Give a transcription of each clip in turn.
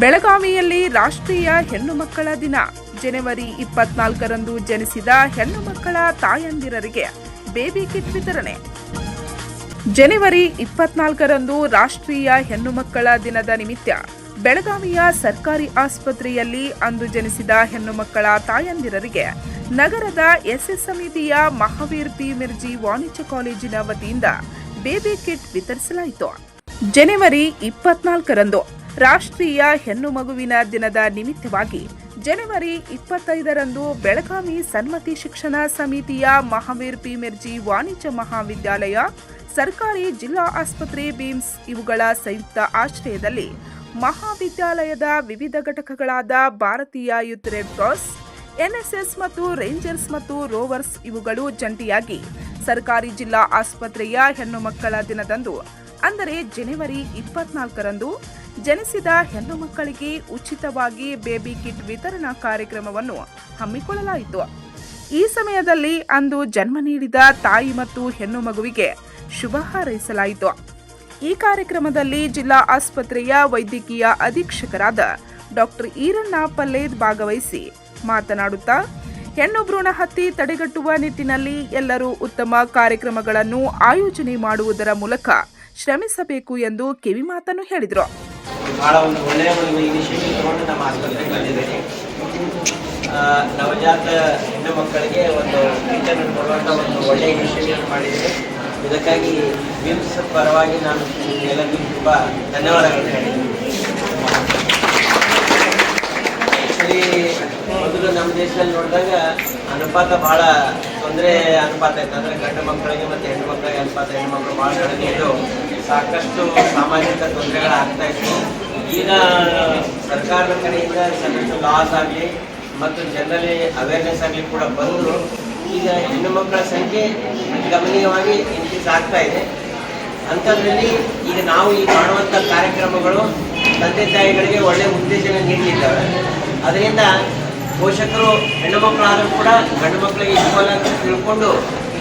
ಬೆಳಗಾವಿಯಲ್ಲಿ ರಾಷ್ಟ್ರೀಯ ಹೆಣ್ಣು ಮಕ್ಕಳ ದಿನ. ಜನವರಿ ಇಪ್ಪತ್ನಾಲ್ಕರಂದು ಜನಿಸಿದ ಹೆಣ್ಣು ಮಕ್ಕಳ ತಾಯಂದಿರರಿಗೆ ಬೇಬಿ ಕಿಟ್ ವಿತರಣೆ. ಜನವರಿ ಇಪ್ಪತ್ನಾಲ್ಕರಂದು ರಾಷ್ಟ್ರೀಯ ಹೆಣ್ಣು ಮಕ್ಕಳ ದಿನದ ನಿಮಿತ್ತ ಬೆಳಗಾವಿಯ ಸರ್ಕಾರಿ ಆಸ್ಪತ್ರೆಯಲ್ಲಿ ಅಂದು ಜನಿಸಿದ ಹೆಣ್ಣು ಮಕ್ಕಳ ತಾಯಂದಿರರಿಗೆ ನಗರದ ಎಸ್ಎಸ್ ಸಮಿತಿಯ ಮಹಾವೀರ್ ಪಿ ಮಿರ್ಜಿ ವಾಣಿಜ್ಯ ಕಾಲೇಜಿನ ವತಿಯಿಂದ ಬೇಬಿ ಕಿಟ್ ವಿತರಿಸಲಾಯಿತು. ಜನವರಿ ಇಪ್ಪತ್ನಾಲ್ಕರಂದು ರಾಷ್ಟ್ರೀಯ ಹೆಣ್ಣು ಮಗುವಿನ ದಿನದ ನಿಮಿತ್ತವಾಗಿ ಜನವರಿ ಇಪ್ಪತ್ತೈದರಂದು ಬೆಳಗಾವಿ ಸನ್ಮತಿ ಶಿಕ್ಷಣ ಸಮಿತಿಯ ಮಹಾವೀರ್ ಪಿ ಮಿರ್ಜಿ ವಾಣಿಜ್ಯ ಮಹಾವಿದ್ಯಾಲಯ, ಸರ್ಕಾರಿ ಜಿಲ್ಲಾ ಆಸ್ಪತ್ರೆ ಬೀಮ್ಸ್ ಇವುಗಳ ಸಂಯುಕ್ತ ಆಶ್ರಯದಲ್ಲಿ ಮಹಾವಿದ್ಯಾಲಯದ ವಿವಿಧ ಘಟಕಗಳಾದ ಭಾರತೀಯ ಯೂತ್ ರೆಡ್ ಕ್ರಾಸ್, ಎನ್ಎಸ್ಎಸ್ ಮತ್ತು ರೇಂಜರ್ಸ್ ಮತ್ತು ರೋವರ್ಸ್ ಇವುಗಳು ಜಂಟಿಯಾಗಿ ಸರ್ಕಾರಿ ಜಿಲ್ಲಾ ಆಸ್ಪತ್ರೆಯ ಹೆಣ್ಣು ಮಕ್ಕಳ ದಿನದಂದು ಅಂದರೆ ಜನವರಿ ಇಪ್ಪತ್ನಾಲ್ಕರಂದು ಜನಿಸಿದ ಹೆಣ್ಣು ಮಕ್ಕಳಿಗೆ ಉಚಿತವಾಗಿ ಬೇಬಿ ಕಿಟ್ ವಿತರಣಾ ಕಾರ್ಯಕ್ರಮವನ್ನು ಹಮ್ಮಿಕೊಳ್ಳಲಾಯಿತು. ಈ ಸಮಯದಲ್ಲಿ ಅಂದು ಜನ್ಮ ನೀಡಿದ ತಾಯಿ ಮತ್ತು ಹೆಣ್ಣು ಮಗುವಿಗೆ ಶುಭ ಹಾರೈಸಲಾಯಿತು. ಈ ಕಾರ್ಯಕ್ರಮದಲ್ಲಿ ಜಿಲ್ಲಾ ಆಸ್ಪತ್ರೆಯ ವೈದ್ಯಕೀಯ ಅಧೀಕ್ಷಕರಾದ ಡಾಕ್ಟರ್ ಈರಣ್ಣ ಪಲ್ಲೇದ್ ಭಾಗವಹಿಸಿ ಮಾತನಾಡುತ್ತಾ, ಹೆಣ್ಣು ಭ್ರೂಣ ಹತ್ಯೆ ತಡೆಗಟ್ಟುವ ನಿಟ್ಟಿನಲ್ಲಿ ಎಲ್ಲರೂ ಉತ್ತಮ ಕಾರ್ಯಕ್ರಮಗಳನ್ನು ಆಯೋಜನೆ ಮಾಡುವುದರ ಮೂಲಕ ಶ್ರಮಿಸಬೇಕು ಎಂದು ಕಿವಿಮಾತನ್ನು ಹೇಳಿದರು. ಭಾಳ ಒಂದು ಒಳ್ಳೆಯ ಒಂದು ಇನಿಷಿಯೇಟಿವ್ ತಗೊಂಡು ನಮ್ಮ ಆಸ್ಪತ್ರೆಗೆ ಬಂದಿದ್ದೇನೆ. ನವಜಾತ ಹೆಣ್ಣು ಮಕ್ಕಳಿಗೆ ಒಂದು ಇಂಟರ್ನೆಟ್ ಕೊಡುವಂಥ ಒಂದು ಒಳ್ಳೆಯ ಇನಿಷಿಯೇಟಿವ್ ಮಾಡಿದ್ದೇನೆ. ಇದಕ್ಕಾಗಿ ವಿಮ್ಸ್ ಪರವಾಗಿ ನಾನು ಎಲ್ಲರಿಗೂ ತುಂಬ ಧನ್ಯವಾದಗಳನ್ನು ಹೇಳಿದ್ದೀನಿ ಮೊದಲು ನಮ್ಮ ದೇಶದಲ್ಲಿ ನೋಡಿದಾಗ ಅನುಪಾತ ಭಾಳ ತೊಂದರೆ ಅನುಪಾತ ಇತ್ತು. ಅಂದರೆ ಗಂಡು ಮಕ್ಕಳಿಗೆ ಮತ್ತು ಹೆಣ್ಣು ಮಕ್ಕಳಿಗೆ ಅನುಪಾತ, ಹೆಣ್ಣು ಮಕ್ಕಳು ಭಾಳ ಕಡಿಮೆ ಇದ್ದು ಸಾಕಷ್ಟು ಸಾಮಾಜಿಕ ತೊಂದರೆಗಳಾಗ್ತಾ ಇತ್ತು. ಈಗ ಸರ್ಕಾರದ ಕಡೆಯಿಂದ ಸಾಕಷ್ಟು ಲಾಸ್ ಆಗಲಿ ಮತ್ತು ಜನರಲ್ಲಿ ಅವೇರ್ನೆಸ್ ಆಗಲಿ ಕೂಡ ಬಂದು ಈಗ ಹೆಣ್ಣು ಮಕ್ಕಳ ಸಂಖ್ಯೆ ಗಮನೀಯವಾಗಿ ಇನ್ಕ್ರೀಸ್ ಆಗ್ತಾ ಇದೆ. ಅಂಥದ್ರಲ್ಲಿ ಈಗ ನಾವು ಈ ಮಾಡುವಂಥ ಕಾರ್ಯಕ್ರಮಗಳು ತಂದೆ ತಾಯಿಗಳಿಗೆ ಒಳ್ಳೆಯ ಉತ್ತೇಜನ ನೀಡಲಿದ್ದಾವೆ. ಅದರಿಂದ ಪೋಷಕರು, ಹೆಣ್ಣು ಮಕ್ಕಳಾದರೂ ಕೂಡ ಗಂಡು ಮಕ್ಕಳಿಗೆ ಈಕ್ವಲ್ ಅಂತ ತಿಳ್ಕೊಂಡು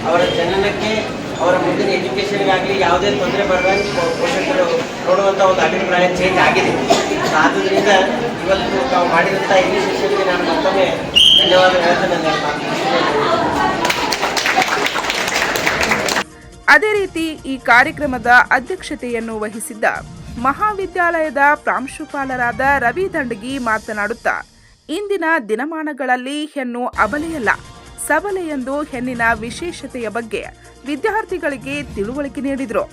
ಅವರ ಜನನಕ್ಕೆ, ಅವರ ಮುಂದಿನ ಎಜುಕೇಷನ್ಗಾಗಲಿ ಯಾವುದೇ ತೊಂದರೆ ಪೋ- ಪೋಷಕರು ನೋಡುವಂಥ ಒಂದು ಅಭಿಪ್ರಾಯ ಚೇಂಜ್ ಆಗಿದೆ. ಆದ್ದರಿಂದ ಇವತ್ತು ತಾವು ಮಾಡಿದಂಥ ಇನಿಷಿಯೇಷನ್ಗೆ ನಾನು ಮತ್ತೊಮ್ಮೆ ಧನ್ಯವಾದ ಹೇಳ್ತೇನೆ. ಅದೇ ರೀತಿ ಈ ಕಾರ್ಯಕ್ರಮದ ಅಧ್ಯಕ್ಷತೆಯನ್ನು ವಹಿಸಿದ್ದ ಮಹಾವಿದ್ಯಾಲಯದ ಪ್ರಾಂಶುಪಾಲರಾದ ರವಿ ದಂಡಗಿ ಮಾತನಾಡುತ್ತಾ, ಇಂದಿನ ದಿನಮಾನಗಳಲ್ಲಿ ಹೆಣ್ಣು ಅಬಲೆಯಲ್ಲ. ಸಬಲೆ ಎಂದು ಹೆಣ್ಣಿನ ವಿಶೇಷತೆಯ ಬಗ್ಗೆ ವಿದ್ಯಾರ್ಥಿಗಳಿಗೆ ತಿಳುವಳಿಕೆ ನೀಡಿದರು.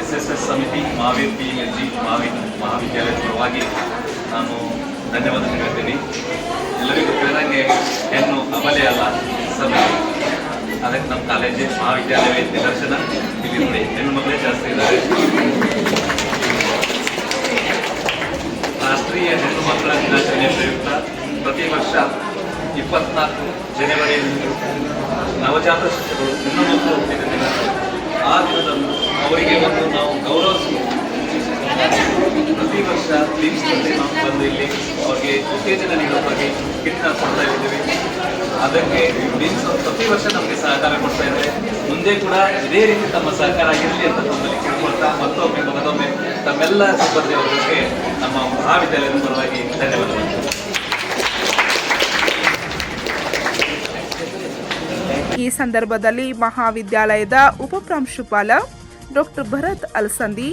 ಎಸ್ ಎಸ್ ಎಸ್ ಸಮಿತಿ ಮಹಾವಿದ್ಯಾಲಯದ ಪರವಾಗಿ ನಾನು ಧನ್ಯವಾದ ಹೇಳ್ತೀನಿ. ಹೆಣ್ಣು ಅಲ್ಲ ಅದಕ್ಕೆ ನಮ್ಮ ಕಾಲೇಜು ಮಹಾವಿದ್ಯಾಲಯ ನಿದರ್ಶನ ಇಲ್ಲಿ ಹೆಣ್ಣು ಮಕ್ಕಳೇ ಜಾಸ್ತಿ ಇದ್ದಾರೆ ರಾಷ್ಟ್ರೀಯ ಹೆಣ್ಣು ಮಕ್ಕಳ ದಿನಾಚರಣೆ ಪ್ರಯುಕ್ತ ಪ್ರತಿ ವರ್ಷ ಇಪ್ಪತ್ನಾಲ್ಕು ಜನವರಿಯಲ್ಲಿ ನವಜಾತ ಶಿಶುಗಳು ಹೆಣ್ಣು ಮಕ್ಕಳು ಹುಟ್ಟಿದ ದಿನ ಆ ಅವರಿಗೆ ಒಂದು ನಾವು ಗೌರವಿಸಿ ಪ್ರತಿ ವರ್ಷ ಬೀಮ್ಸ್ನಲ್ಲಿ ನಾವು ಬಂದು ಇಲ್ಲಿ ಅವ್ರಿಗೆ ಉತ್ತೇಜನ ನೀಡುವ ಬಗ್ಗೆ ಕಿಟ್ ಕೊಡ್ತಾ ಇದ್ದೀವಿ. ಅದಕ್ಕೆ ಪ್ರತಿ ವರ್ಷ ನಮಗೆ ಸಹಕಾರ ಕೊಡ್ತಾ ಇದ್ದಾರೆ. ಮುಂದೆ ಕೂಡ ಇದೇ ರೀತಿ ತಮ್ಮ ಸಹಕಾರ ಆಗಿರಲಿ ಅಂತ ತಮ್ಮಲ್ಲಿ ತಮ್ಮೆಲ್ಲ ಸಿಬ್ಬಂದಿ ವರ್ಗಕ್ಕೆ ನಮ್ಮ ಮಹಾವಿದ್ಯಾಲಯದ ಪರವಾಗಿ ಧನ್ಯವಾದಗಳು. ಈ ಸಂದರ್ಭದಲ್ಲಿ ಮಹಾವಿದ್ಯಾಲಯದ ಉಪಪ್ರಾಂಶುಪಾಲ ಡಾಕ್ಟರ್ ಭರತ್ ಅಲ್ಸಂದಿ,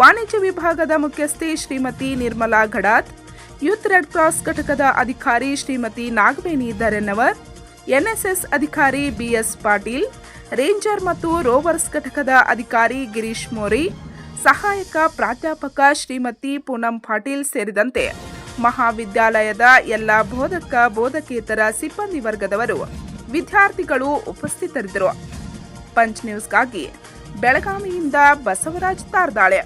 ವಾಣಿಜ್ಯ ವಿಭಾಗದ ಮುಖ್ಯಸ್ಥೆ Shrimati Nirmala Ghadat, youth red cross ಘಟಕದ ಅಧಿಕಾರಿ ಶ್ರೀಮತಿ ನಾಗಬೇನಿ ಧರೆನ್ನವರ್, ಎನ್ಎಸ್ಎಸ್ ಅಧಿಕಾರಿ ಬಿಎಸ್ ಪಾಟೀಲ್, ರೇಂಜರ್ ಮತ್ತು ರೋವರ್ಸ್ ಘಟಕದ ಅಧಿಕಾರಿ ಗಿರೀಶ್ ಮೋರಿ ಸಹಾಯಕ ಪ್ರಾಧ್ಯಾಪಕ ಶ್ರೀಮತಿ ಪೂನಂ ಪಾಟೀಲ್ ಸೇರಿದಂತೆ ಮಹಾವಿದ್ಯಾಲಯದ ಎಲ್ಲ ಬೋಧಕ ಬೋಧಕೇತರ ಸಿಬ್ಬಂದಿ ವರ್ಗದವರು ವಿದ್ಯಾರ್ಥಿಗಳು ಉಪಸ್ಥಿತರಿದ್ದರು. ಪಂಚ್ ನ್ಯೂಸ್ಗಾಗಿ ಬೆಳಗಾವಿಯಿಂದ ಬಸವರಾಜ್ ತಾರ್ದಾಳೆ.